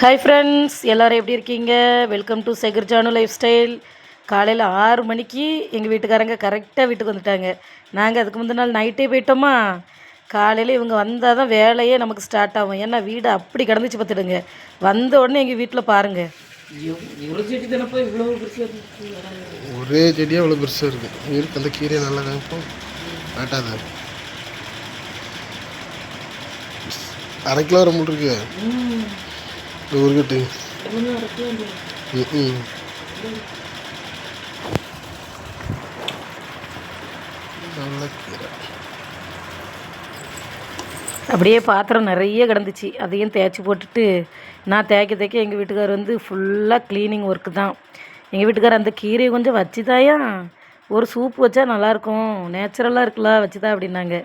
Hi friends எல்லோரும் எப்படி இருக்கீங்க? Welcome to Sekar Janu lifestyle காலையில் ஆறு மணிக்கு எங்கள் வீட்டுக்காரங்க கரெக்டாக வீட்டுக்கு வந்துட்டாங்க. நாங்கள் அதுக்கு முந்தின நாள் நைட்டே போயிட்டோமா? காலையில் இவங்க வந்தால் தான் வேலையே நமக்கு ஸ்டார்ட் ஆகும். ஏன்னா வீடு அப்படி கிடந்துச்சு பார்த்துடுங்க. வந்த உடனே எங்கள் வீட்டில் பாருங்கள் ஒரு இவ்வளோ செடியாக அவ்வளோ பெருசாக இருக்குது இருக்கு? அந்த கீரையை நல்லா காட்டாத அரை கிலோ வர மட்டும் கீரை. அப்படியே பாத்திரம் நிறைய கிடந்துச்சு. அதையும் தேய்ச்சி போட்டுட்டு நான் தேய்க்க தேய்க்க எங்கள் வீட்டுக்கார் வந்து ஃபுல்லாக க்ளீனிங் ஒர்க்கு தான். எங்கள் வீட்டுக்கார் அந்த கீரையை கொஞ்சம் வச்சுதாயா? ஒரு சூப் வச்சா நல்லாயிருக்கும். நேச்சுரலாக இருக்குல்ல வச்சுதா அப்படின்னாங்க.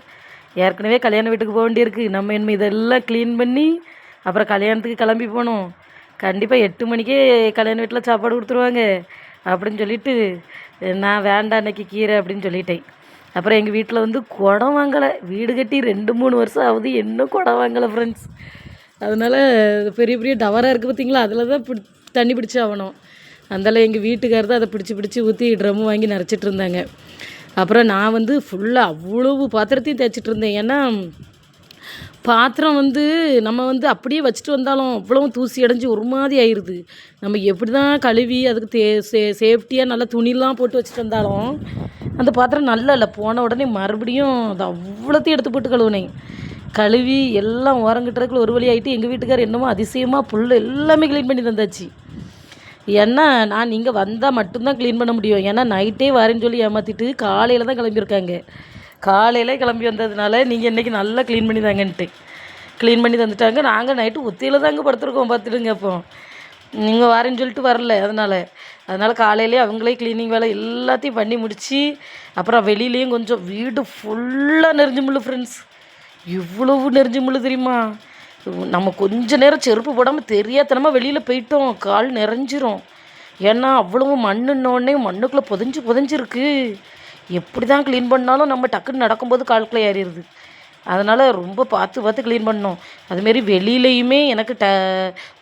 ஏற்கனவே கல்யாண வீட்டுக்கு போக வேண்டியிருக்கு. நம்ம இனிமேல் இதெல்லாம் க்ளீன் பண்ணி அப்புறம் கல்யாணத்துக்கு கிளம்பி போகணும். கண்டிப்பாக எட்டு மணிக்கே கல்யாண வீட்டில் சாப்பாடு கொடுத்துருவாங்க. அப்படின்னு சொல்லிட்டு நான் வேண்டாம் அன்னைக்கு கீரை அப்படின்னு சொல்லிட்டேன். அப்புறம் எங்கள் வீட்டில் வந்து குடம் வாங்கலை. வீடு கட்டி ரெண்டு மூணு வருஷம் ஆகுது. இன்னும் குடம் வாங்கலை ஃப்ரெண்ட்ஸ் அதனால் பெரிய பெரிய டவராக இருக்குது பார்த்தீங்களா அதில் தான் பிடி தண்ணி பிடிச்சி ஆகணும் அதனால் எங்கள் வீட்டுக்கார் தான் அதை பிடிச்சி பிடிச்சி ஊற்றி ட்ரம்மு வாங்கி நிறச்சிட்டு இருந்தாங்க. அப்புறம் நான் வந்து ஃபுல்லாக அவ்வளவு பாத்திரத்தையும் தேய்ச்சிட்டு இருந்தேன். ஏன்னா பாத்திரம் வந்து நம்ம வந்து அப்படியே வச்சுட்டு வந்தாலும் அவ்வளவும் தூசி அடைஞ்சு ஒரு மாதிரி ஆயிடுது நம்ம எப்படி தான் கழுவி அதுக்கு தே சே சேஃப்டியாக நல்லா துணிலாம் போட்டு வச்சுட்டு வந்தாலும் அந்த பாத்திரம் நல்லா இல்லை. போன உடனே மறுபடியும் அது அவ்வளோத்தையும் எடுத்து போட்டு கழுவுனேன். கழுவி எல்லாம் ஓரங்கிட்டதுக்குள்ள ஒரு வழி ஆகிட்டு எங்கள் வீட்டுக்கார் என்னமோ அதிசயமாக புல் எல்லாமே க்ளீன் பண்ணி தந்தாச்சு ஏன்னா நான் நீங்கள் வந்தால் மட்டும்தான் க்ளீன் பண்ண முடியும். ஏன்னா நைட்டே வரேன்னு சொல்லி ஏமாற்றிட்டு காலையில் தான் கிளம்பியிருக்காங்க. காலையில் கிளம்பி வந்ததுனால நீங்கள் இன்றைக்கி நல்லா க்ளீன் பண்ணி தாங்கன்ட்டு. க்ளீன் பண்ணி தந்துட்டாங்க. நாங்கள் நைட்டு ஒத்தியில் தாங்க படுத்துருக்கோம் பார்த்துடுங்க அப்போ நீங்கள் வரேன்னு சொல்லிட்டு வரல அதனால். அதனால் காலையிலே அவங்களே க்ளீனிங் வேலை எல்லாத்தையும் பண்ணி முடித்து அப்புறம் வெளியிலேயும் கொஞ்சம் வீடு ஃபுல்லாக நெறிஞ்சு முள்ளு ஃப்ரெண்ட்ஸ் இவ்வளவு நெறிஞ்சு முள்ளு தெரியுமா? நம்ம கொஞ்ச நேரம் செருப்பு போடாமல் தெரியாதனமாக வெளியில் போயிட்டோம். கால் நிறைஞ்சிரும் ஏன்னா அவ்வளவு மண்ணுன்னோடனே மண்ணுக்குள்ளே புதஞ்சு புதஞ்சிருக்கு. எப்படி தான் க்ளீன் பண்ணாலும் நம்ம டக்குன்னு நடக்கும்போது கால்குள்ளே ஏறிடுது அதனால் ரொம்ப பார்த்து பார்த்து க்ளீன் பண்ணோம் அதுமாரி வெளியிலையுமே எனக்கு ட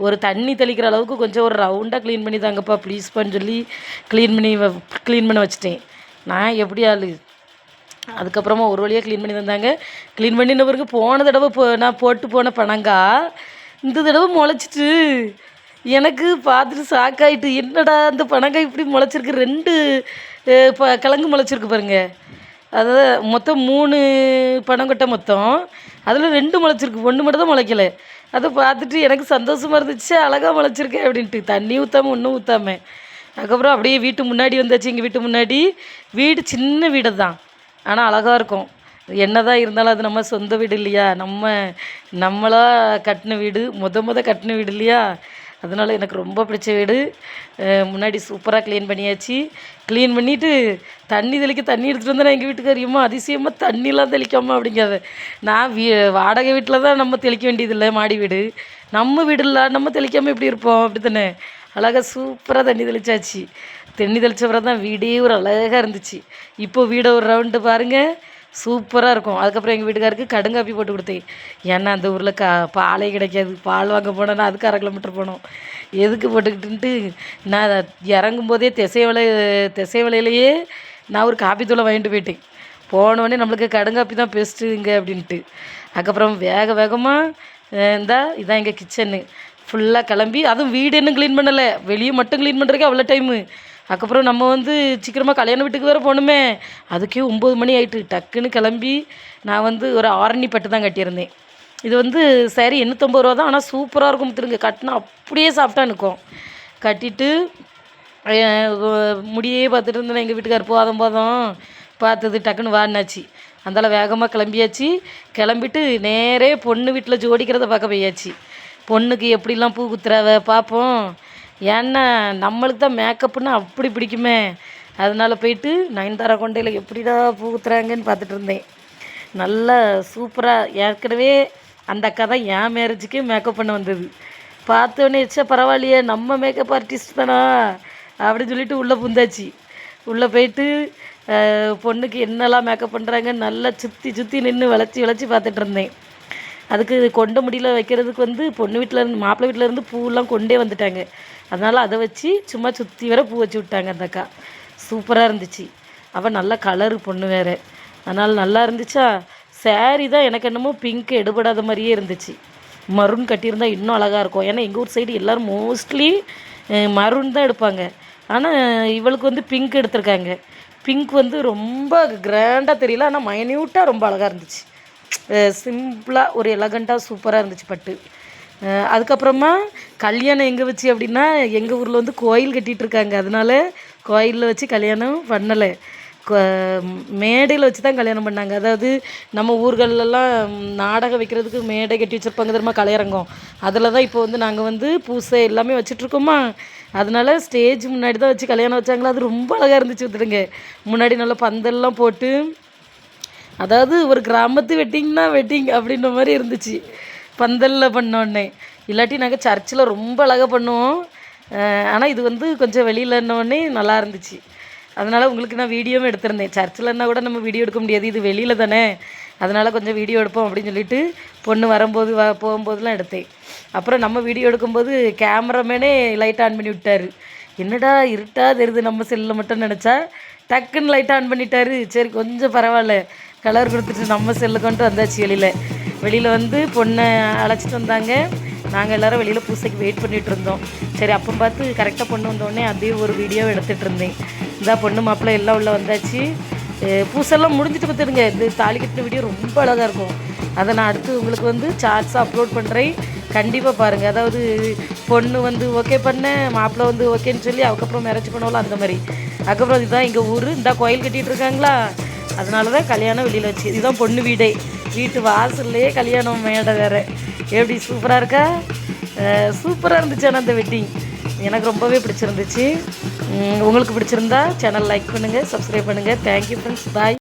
ஒரு தண்ணி தெளிக்கிற அளவுக்கு கொஞ்சம் ஒரு ரவுண்டாக க்ளீன் பண்ணி தாங்கப்பா ப்ளீஸ்ப்பான்னு சொல்லி க்ளீன் பண்ணி க்ளீன் பண்ண வச்சுட்டேன். நான் எப்படி ஆளு? அதுக்கப்புறமா ஒரு வழியாக க்ளீன் பண்ணி தந்தாங்க. க்ளீன் பண்ணின பிறகு போன தடவை போ நான் போட்டு போன பணங்கா இந்த தடவை முளைச்சிட்டு எனக்கு பார்த்துட்டு ஷாக்காயிட்டு என்னடா அந்த பனங்காய் இப்படி முளைச்சிருக்கு? ரெண்டு இப்போ ப கிழங்கு முளைச்சிருக்கு பாருங்க. அதாவது மொத்தம் மூணு பனங்கொட்டை மொத்தம். அதில் ரெண்டு முளைச்சிருக்கு ஒன்று மட்டும் தான் முளைக்கல. அதை பார்த்துட்டு எனக்கு சந்தோஷமாக இருந்துச்சு அழகாக முளைச்சிருக்கேன் அப்படின்ட்டு. தண்ணி ஊற்றாம ஒன்றும் ஊற்றாம அதுக்கப்புறம் அப்படியே வீட்டு முன்னாடி வந்தாச்சு எங்கள் வீட்டு முன்னாடி. வீடு சின்ன வீடு தான். ஆனால் அழகாக இருக்கும். என்னதான் இருந்தாலும் அது நம்ம சொந்த வீடு இல்லையா? நம்ம நம்மளாக கட்டின வீடு முத முத கட்டின வீடு இல்லையா? அதனால எனக்கு ரொம்ப பிடிச்ச வீடு. முன்னாடி சூப்பராக க்ளீன் பண்ணியாச்சு. க்ளீன் பண்ணிவிட்டு தண்ணி தெளிக்க தண்ணி எடுத்துகிட்டு வந்தால் எங்கள் வீட்டுக்காரியம்மா அதிசயமாக தண்ணிலாம் தெளிக்காமல் அப்படிங்காத நான் வீ வாடகை வீட்டில் தான் நம்ம தெளிக்க வேண்டியதில்லை மாடி வீடு. நம்ம வீடு இல்லை நம்ம தெளிக்காமல் எப்படி இருப்போம்? அப்படி தானே அழகாக சூப்பராக தண்ணி தெளிச்சாச்சு. தண்ணி தெளித்த பிறகு தான் வீடே ஒரு அழகாக இருந்துச்சு. இப்போ வீடை ஒரு ரவுண்டு பாருங்கள் சூப்பராக இருக்கும். அதுக்கப்புறம் எங்கள் வீட்டுக்காருக்கு கடுங்காப்பி போட்டு கொடுத்தேன் ஏன்னா அந்த ஊரில் கா பாலே கிடைக்காது. பால் வாங்க போனோன்னா அதுக்கு அரை கிலோமீட்டர் போனோம் எதுக்கு போட்டுக்கிட்டுன்ட்டு நான் இறங்கும் போதே திசை வலை திசை வலையிலேயே நான் ஒரு காப்பி தூளை வாங்கிட்டு போயிட்டேன். போனோடனே நம்மளுக்கு கடுங்காப்பி தான் பெஸ்ட்டு இங்கே அப்படின்ட்டு. அதுக்கப்புறம் வேக வேகமாக இருந்தால் இதான் எங்கள் கிச்சனு ஃபுல்லாக கிளம்பி அதுவும் வீடு இன்னும் க்ளீன் பண்ணலை. வெளியே மட்டும் க்ளீன் பண்ணுறதுக்கு அவ்வளோ டைமு அதுக்கப்புறம் நம்ம வந்து சீக்கிரமாக கல்யாண வீட்டுக்கு வேறு போகணுமே. அதுக்கே ஒம்பது மணி ஆயிட்டு டக்குன்னு கிளம்பி நான் வந்து ஒரு ஆரணி பட்டு தான் கட்டியிருந்தேன். இது வந்து சரி எண்ணூற்றம்பது ரூபா தான் ஆனால் சூப்பராக இருக்கும் திருங்க கட்டினா அப்படியே சாப்பிட்டா நிற்கும் கட்டிட்டு முடியே பார்த்துட்டு இருந்தேன் எங்கள் வீட்டுக்கார் போதும் போதும். பார்த்தது டக்குன்னு வாடினாச்சு அந்தால வேகமாக கிளம்பியாச்சு. கிளம்பிட்டு நேரே பொண்ணு வீட்டில் ஜோடிக்கிறத பார்க்க போயாச்சு. பொண்ணுக்கு எப்படிலாம் பூ குத்துறாவ பார்ப்போம். ஏன்னா நம்மளுக்கு தான் மேக்கப்புன்னா அப்படி பிடிக்குமே. அதனால போயிட்டு நயன்தாரா கொண்டையில் எப்படிடா பூத்துறாங்கன்னு பார்த்துட்டு இருந்தேன். நல்லா சூப்பராக ஏற்கனவே அந்த அக்கா தான் என் மேரேஜுக்கே மேக்கப் பண்ண வந்தது. பார்த்தோன்னே வச்சா பரவாயில்லையே நம்ம மேக்கப் ஆர்டிஸ்ட் தானா? அப்படின்னு சொல்லிட்டு உள்ளே புந்தாச்சு. உள்ளே போயிட்டு பொண்ணுக்கு என்னெல்லாம் மேக்கப் பண்ணுறாங்க நல்லா சுற்றி சுற்றி நின்று வளைச்சி வளைச்சி பார்த்துட்டு இருந்தேன். அதுக்கு கொண்ட முடியல வைக்கிறதுக்கு வந்து பொண்ணு வீட்டில் இருந்து மாப்பிள்ளை வீட்டிலேருந்து பூவெல்லாம் கொண்டே வந்துட்டாங்க. அதனால் அதை வச்சு சும்மா சுற்றி வர பூ வச்சு விட்டாங்க அந்த அக்கா. சூப்பராக இருந்துச்சு. அவள் நல்ல கலரு பொண்ணு வேறு. அதனால் நல்லா இருந்துச்சா? சேரீ தான் எனக்கு என்னமோ பிங்க் எடுபடாத மாதிரியே இருந்துச்சு. மருன் கட்டியிருந்தா இன்னும் அழகாக இருக்கும். ஏன்னா எங்கள் ஊர் சைடு எல்லோரும் மோஸ்ட்லி மருன் தான் எடுப்பாங்க. ஆனால் இவளுக்கு வந்து பிங்க் எடுத்திருக்காங்க. பிங்க் வந்து ரொம்ப கிராண்டாக தெரியல. ஆனால் மைன்யூட்டாக ரொம்ப அழகாக இருந்துச்சு. சிம்பிளாக ஒரு எலகண்ட்டாக சூப்பராக இருந்துச்சு பட்டு. அதுக்கப்புறமா கல்யாணம் எங்கே வச்சு அப்படின்னா எங்கள் ஊரில் வந்து கோயில் கட்டிகிட்டு இருக்காங்க. அதனால கோயிலில் வச்சு கல்யாணம் பண்ணலை. மேடையில் வச்சு தான் கல்யாணம் பண்ணாங்க. அதாவது நம்ம ஊர்களெல்லாம் நாடகம் வைக்கிறதுக்கு மேடை கட்டி வச்சுருப்பாங்க தெரியுமா? கலையரங்கம். அதில் தான் இப்போ வந்து நாங்கள் வந்து பூசை எல்லாமே வச்சிட்ருக்கோமா அதனால ஸ்டேஜ் முன்னாடி தான் வச்சு கல்யாணம் வச்சாங்களா? அது ரொம்ப அழகாக இருந்துச்சு வந்துடுங்க முன்னாடி நல்லா பந்தல்லாம் போட்டு அதாவது ஒரு கிராமத்து வெட்டிங்னா வெட்டிங் அப்படின்ற மாதிரி இருந்துச்சு. பந்தலில் பண்ணோடனே இல்லாட்டி நாங்கள் சர்ச்சில் ரொம்ப அழகாக பண்ணுவோம். ஆனால் இது வந்து கொஞ்சம் வெளியிலன்னொடனே நல்லா இருந்துச்சு. அதனால் உங்களுக்கு நான் வீடியோவும் எடுத்திருந்தேன். சர்ச்சில்னா கூட நம்ம வீடியோ எடுக்க முடியாது. இது வெளியில் தானே. அதனால் கொஞ்சம் வீடியோ எடுப்போம் அப்படின்னு சொல்லிட்டு பொண்ணு வரும்போது வ போகும்போதெல்லாம் எடுத்தேன். அப்புறம் நம்ம வீடியோ எடுக்கும்போது கேமராமேனே லைட் ஆன் பண்ணி விட்டாரு. என்னடா இருட்டா தெரியுது நம்ம செல்லில் மட்டும் நினச்சா. டக்குன்னு லைட் ஆன் பண்ணிட்டாரு. சரி கொஞ்சம் பரவாயில்ல. கலர் கொடுத்துட்டு நம்ம செல்லு கொண்டு வந்தாச்சு வெளியில். வெளியில் வந்து பொண்ணை அழைச்சிட்டு வந்தாங்க. நாங்கள் எல்லாரும் வெளியில் பூசைக்கு வெயிட் பண்ணிட்டு இருந்தோம். சரி அப்போ பார்த்து கரெக்டாக பொண்ணு வந்தோடனே அப்படியே ஒரு வீடியோ எடுத்துகிட்டு இருந்தேன். இந்த பொண்ணு மாப்பிள்ளை எல்லாம் உள்ள வந்தாச்சு. பூசெல்லாம் முடிஞ்சிட்டு பார்த்துடுங்க. இந்த தாலி கட்டின வீடியோ ரொம்ப அழகாக இருக்கும். அதை நான் அடுத்து உங்களுக்கு வந்து சார்ட்ஸாக அப்லோட் பண்ணுறேன் கண்டிப்பாக பாருங்கள் அதாவது பொண்ணு வந்து ஓகே பண்ண மாப்பிள்ளை வந்து ஓகேன்னு சொல்லி அதுக்கப்புறம் மேரேஜ் பண்ணுவோம்ல அந்த மாதிரி. அதுக்கப்புறம் இதுதான் எங்கள் ஊர். இந்த கோயில் கட்டிகிட்டு இருக்காங்களா? அதனால தான் கல்யாணம் வெளியில் வச்சு. இதுதான் பொண்ணு வீடே. வீட்டு வாசல்லையே கல்யாணம் மேடை வேறு. எப்படி சூப்பராக இருக்கா? சூப்பராக இருந்துச்சு ஆனால் அந்த வெட்டிங் எனக்கு ரொம்பவே பிடிச்சிருந்துச்சு. உங்களுக்கு பிடிச்சிருந்தா சேனல் லைக் பண்ணுங்கள் சப்ஸ்கிரைப் பண்ணுங்கள் தேங்க்யூ ஃப்ரெண்ட்ஸ் பாய்